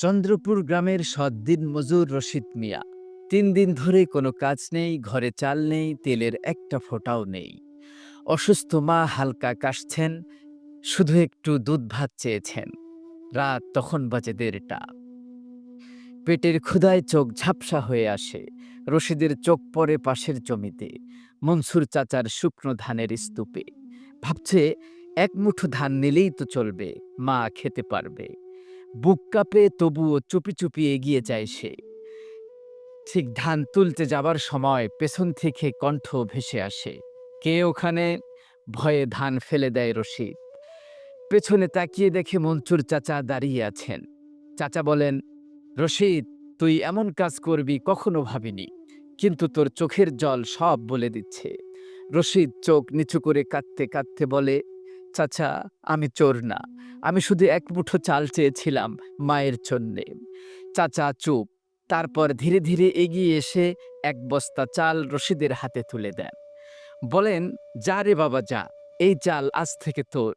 চন্দ্রপুর গ্রামের সদ্দিন মজুর রশিদ মিয়া। তিন দিন ধরে কোনো কাজ নেই, ঘরে চাল নেই, তেলের একটা ফোঁটাও নেই। অসুস্থ মা হালকা কাশছেন, শুধু একটু দুধ ভাত চেয়েছেন। রাত তখন বাজে দেড়টা। পেটের ক্ষুধায় চোখ ঝাপসা হয়ে আসে, রশিদের চোখ পড়ে পাশের জমিতে, মনসুর চাচার শুকনো ধানের স্তূপে। ভাবছে, এক মুঠো ধান নিলেই তো চলবে, মা খেতে পারবে। বুক কাঁপে, তবুও চুপি চুপি এগিয়ে যায় সে। ঠিক ধান তুলতে যাবার সময় পেছন থেকে কণ্ঠ ভেসে আসে। কে ওখানে? ভয়ে ধান ফেলে দেয় রশিদ। পেছনে তাকিয়ে দেখে মঞ্চুর চাচা দাঁড়িয়ে আছেন। চাচা বলেন, রশিদ, তুই এমন কাজ করবি কখনো ভাবিনি, কিন্তু তোর চোখের জল সব বলে দিচ্ছে। রশিদ চোখ নিচু করে কাঁদতে কাঁদতে বলে, চাচা, আমি চোর না। আমি শুধু এক মুঠো চাল চেয়েছিলাম মায়ের জন্যে। চাচা চুপ। তারপর ধীরে ধীরে এগিয়ে এসে এক বস্তা চাল রশিদের হাতে তুলে দেন। বলেন, যা রে বাবা যা, এই চাল আজ থেকে তোর।